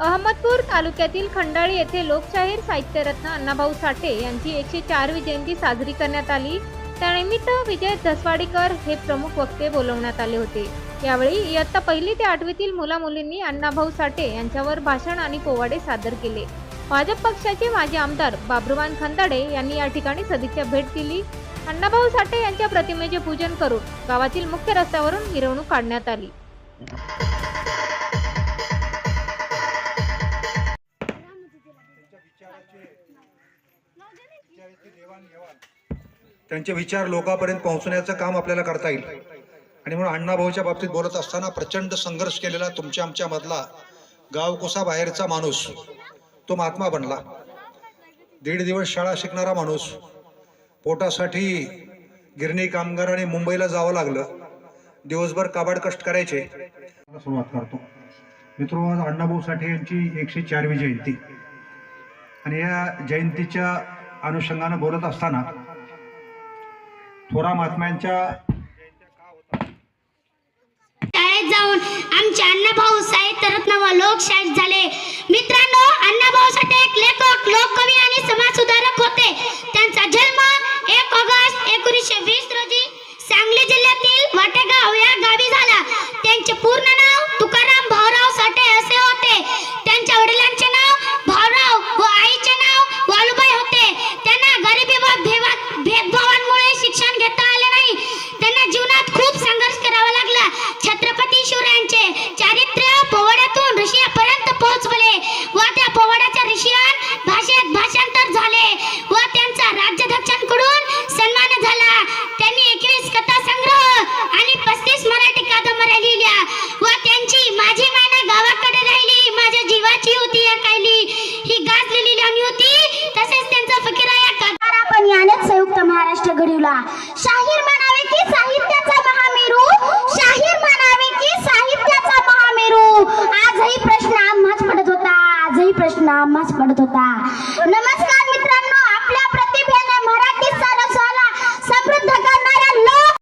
अहमदपूर तालुक्यातील खंडाळी येथे लोकशाहीर साहित्यरत्न अण्णाभाऊ साठे यांची एकशे चारवी जयंती साजरी करण्यात आली. त्यानिमित्त विजय धसवाडीकर हे प्रमुख वक्ते बोलवण्यात आले होते. यावेळी इयत्ता पहिली ते आठवीतील मुला मुलींनी अण्णाभाऊ साठे यांच्यावर भाषण आणि पोवाडे सादर केले. भाजप पक्षाचे माजी आमदार बाबरुवान खंदाडे यांनी या ठिकाणी सदिच्छा भेट दिली. अण्णाभाऊ साठे यांच्या प्रतिमेचे पूजन करून गावातील मुख्य रस्त्यावरून मिरवणूक काढण्यात आली. त्यांचे विचार लोकांपर्यंत पोहोचण्याचं काम आपल्याला करता येईल. आणि म्हणून अण्णाभाऊच्या बाबतीत बोलत असताना प्रचंड संघर्ष केलेला तुमच्या आमच्यामधला गावकोसा बाहेरचा माणूस तो महात्मा बनला. दीड दिवस शाळा शिकणारा माणूस पोटासाठी गिरणी कामगार आणि मुंबईला जावं लागलं. दिवसभर काबाड कष्ट करायचे. सुरुवात करतो. मित्र अण्णाभाऊ साठे यांची एकशे चारवी जयंती. आणि या जयंतीच्या अनुषंगानं बोलत असताना थोरा महात्म्यांच्या शाळेत जाऊन आमचे अण्णाभाऊ साहित्य रत्न व लोकशाहीर झाले. महाराष्ट्र शाहीर म्हणावे की साहित्याचा महामेरू शाहीर म्हणावे की साहित्याचा महामेरू. आजही प्रश्न आम्हाच पडत होता आजही प्रश्न आम्हाच पडत होता. नमस्कार.